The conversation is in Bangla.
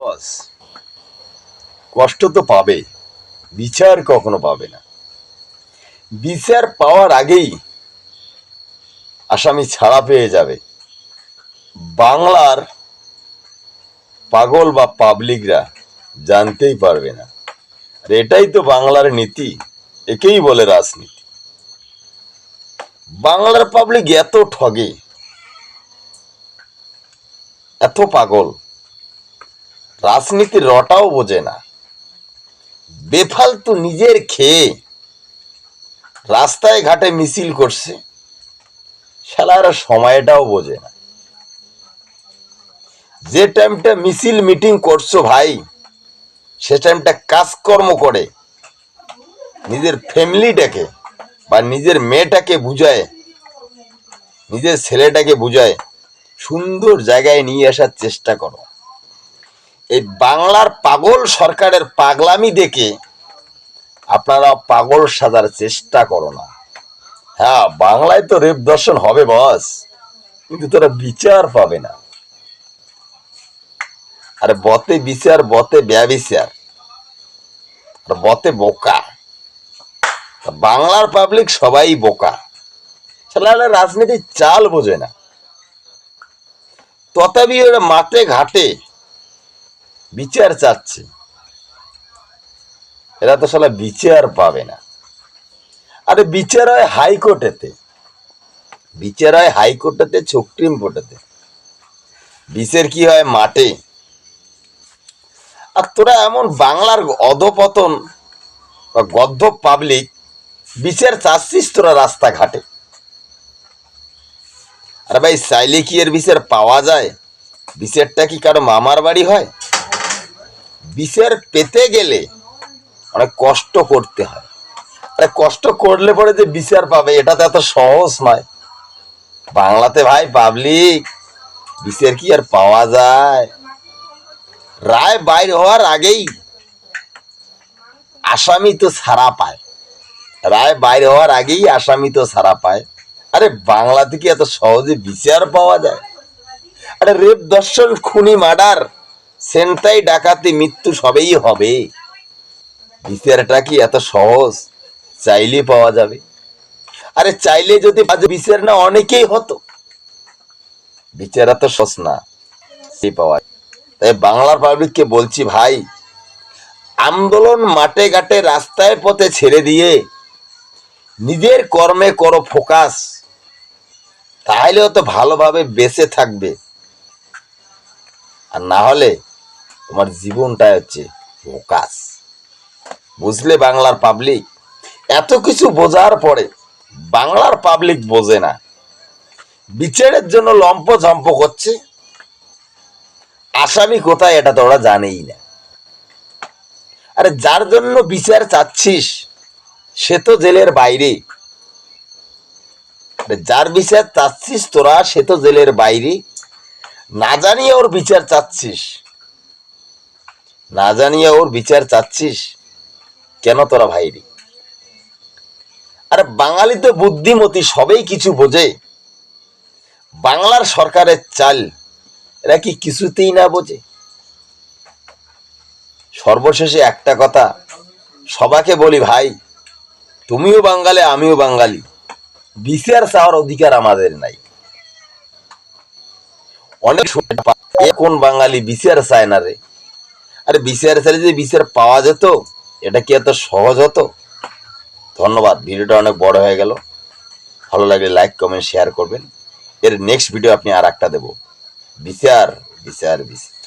বস, কষ্ট তো পাবে, বিচার কখনো পাবে না। বিচার পাওয়ার আগেই আসামি ছাড়া পেয়ে যাবে। বাংলার পাগল বা পাবলিকরা জানতেই পারবে না। আর এটাই তো বাংলার নীতি, একেই বলে রাজনীতি। বাংলার পাবলিক এত ঠগে, এত পাগল রাজনীতির রটাও বোঝে না। বেফালতু নিজের খেয়ে রাস্তায় ঘাটে মিছিল করছে, শালারা সময়টাও বোঝে না। যে টাইমটা মিছিল মিটিং করছ ভাই, সে টাইমটা কাজকর্ম করে, নিজের ফ্যামিলিটাকে বা নিজের মেয়েটাকে বুঝায়, নিজের ছেলেটাকে বুঝায়, সুন্দর জায়গায় নিয়ে আসার চেষ্টা করো। এই বাংলার পাগল সরকারের পাগলামি দেখে আপনারা পাগল সাজার চেষ্টা করো না। হ্যাঁ বাংলায় তো রেপ দর্শন হবে, বস। কিন্তু তোরা বিচার পাবে না। আরে বতে বিচার, বতে ব্যবিচার আর বতে বোকা। বাংলার পাবলিক সবাই বোকা। সালা রাজনীতির চাল বোঝে না। তথাপি ওরা মাঠে ঘাটে বিচার চাচ্ছে। এরা তো সালা বিচার পাবে না। আরে বিচার হয় হাইকোর্টেতে। বিচার হয় হাইকোর্টেতে, সুপ্রিম কোর্টেতে। বিচার কি হয় মাঠে? আর তোরা এমন বাংলার অধপতন বা গদ্ধ পাবলিক বিচার চাচ্ছিস তোরা রাস্তাঘাটে? আরে ভাই চাইলে কি এর বিচার পাওয়া যায়? বিচারটা কি কারও মামার বাড়ি হয়? বিচার পেতে গেলে অনেক কষ্ট করতে হয়। আরে কষ্ট করলে পরে যে বিচার পাবে, এটা তো এত সহজ নয়। বাংলাতে ভাই পাবলিক বিচার কি আর পাওয়া যায়? রায় বাইর হওয়ার আগেই আসামি তো ছাড়া পায়। রায় বাইর হওয়ার আগেই আসামি তো ছাড়া পায়। আরে বাংলাতে কি এত সহজে বিচার পাওয়া যায়? আরে রেপ দর্শন, খুনি, মার্ডার সেন্টাই ডাকাতি মৃত্যু সবেই হবে। বিচারটা কি এত সহজ? চাইলে পাওয়া যাবে। আরে চাইলে যদি বিচার না অনেকেই হতো। বিচার এত সহজ না সেই পাওয়া। তাই বাংলার পাবলিককে বলছি ভাই, আন্দোলন মাঠে ঘাটে রাস্তায় পথে ছেড়ে দিয়ে নিজের কর্মে করো ফোকাস। তাহলেও তো ভালোভাবে বেঁচে থাকবে। আর না হলে তোমার জীবনটাই হচ্ছে ফোকাস। বুঝলে বাংলার পাবলিক এত কিছু বোঝার পরে বাংলার পাবলিক বোঝে না। বিচারের জন্য লম্প ঝম্প করছে। আসামি কোথায় এটা তো ওরা জানেই না। আরে যার জন্য বিচার চাচ্ছিস, সে তো জেলের বাইরে। যার বিচার চাচ্ছিস তোরা, সে তো জেলের বাইরে। না জানিয়ে ওর বিচার চাচ্ছিস। না জানিয়ে ওর বিচার চাচ্ছিস? কেন তোরা ভাইরে? আরে বাঙালি তো বুদ্ধিমতী, সবেই কিছু বোঝে। বাংলার সরকারের চাল, এরা কি কিছুতেই না বোঝে? সর্বশেষে একটা কথা, সবাকে বলি ভাই, তুমিও বাঙালি, আমিও বাঙালি। বিচার চাওয়ার অধিকার আমাদের নাই। অনেক কোন বাঙালি বিচার চায় না রে? আরে বিচার চাইলে যদি বিচার পাওয়া যেত, এটা কি এত সহজ হতো? ধন্যবাদ, ভিডিওটা অনেক বড় হয়ে গেল। ভালো লাগলে লাইক কমেন্ট শেয়ার করবেন। এর নেক্সট ভিডিও আপনি আর একটা দেবো বিচার বিচার বিচার